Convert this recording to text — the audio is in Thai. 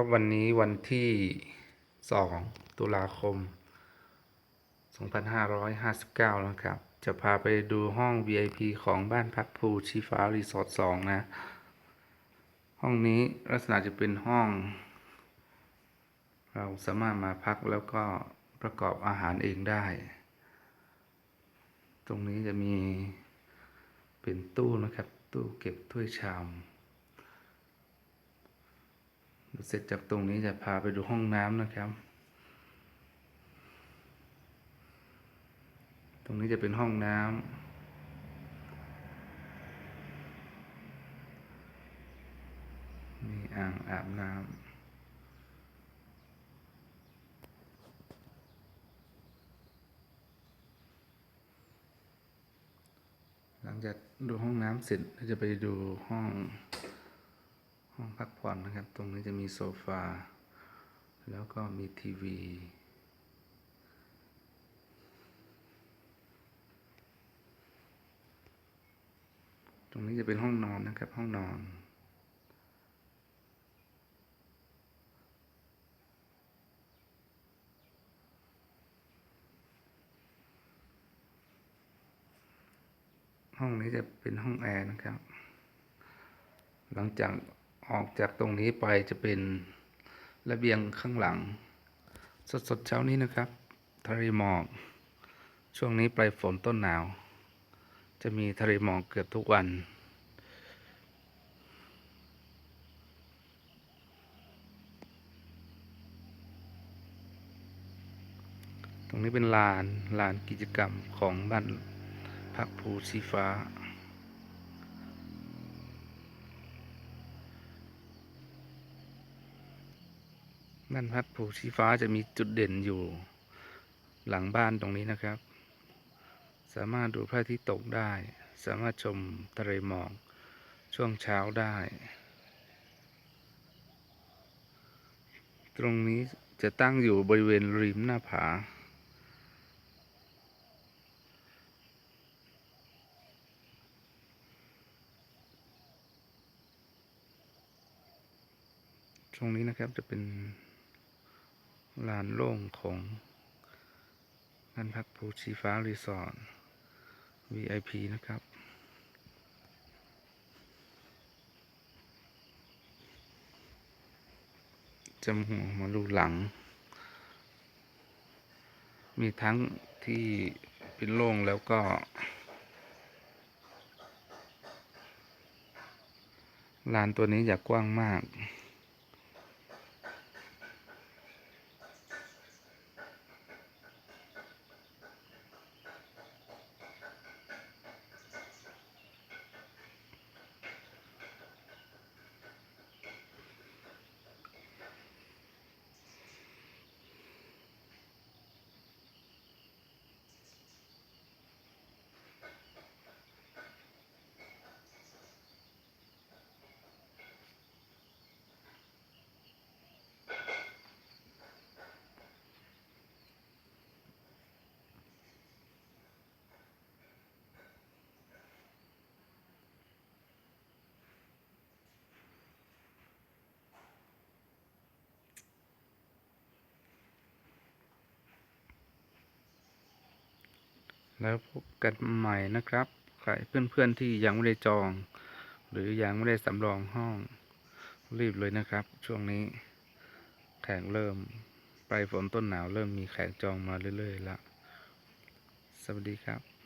ครับวันนี้วันที่2ตุลาคม 2559 นะครับ จะพาไปดูห้อง VIP ของบ้านพักภูชีฟ้ารีสอร์ท2นะ ห้องนี้ลักษณะจะเป็นห้อง เราสามารถมาพักแล้วก็ประกอบอาหารเองได้ ตรงนี้จะมีเป็นตู้นะครับ ตู้เก็บถ้วยชาม เสร็จจากตรงนี้จะพาไปดูห้องน้ำนะครับ ตรงนี้จะเป็นห้องน้ำมีอ่างอาบน้ำ หลังจากดูห้องน้ำเสร็จเราจะไปดูห้อง ห้องพักผ่อนนะครับ ตรงนี้จะมีโซฟา แล้วก็มีทีวี ตรงนี้จะเป็นห้องนอนนะครับ ห้องนอนห้องนี้จะเป็นห้องแอร์นะครับ หลังจาก ออกจากตรงนี้ไปจะเป็นระเบียงข้างหลัง สดๆเช้านี้นะครับทะเลหมอกช่วงนี้ปลายฝนต้นหนาว จะมีทะเลหมอกเกือบทุกวัน ตรงนี้เป็นลานลานกิจกรรมของบ้านพักภูชีฟ้า บ้านพักภูชีฟ้าจะมีจุดเด่นอยู่หลังบ้านตรงนี้นะครับ สามารถดูพระอาทิตย์ตกได้ สามารถชมทะเลหมอกช่วงเช้าได้ ตรงนี้จะตั้งอยู่บริเวณริมหน้าผา ตรงนี้นะครับจะเป็น ลานโล่งของบ้านพักภูชีฟ้ารีสอร์ท VIP นะครับจำหัวมาดูหลัง มีทั้งที่เป็นโล่งแล้วก็ ลานตัวนี้อยากกว้างมาก แล้วพบกันใหม่นะครับ ใครเพื่อนๆที่ยังไม่ได้จอง หรือยังไม่ได้สำรองห้อง รีบเลยนะครับ ช่วงนี้ แขกเริ่มปลายฝนต้นหนาวเริ่มมีแขกจองมาเรื่อยๆละสวัสดีครับ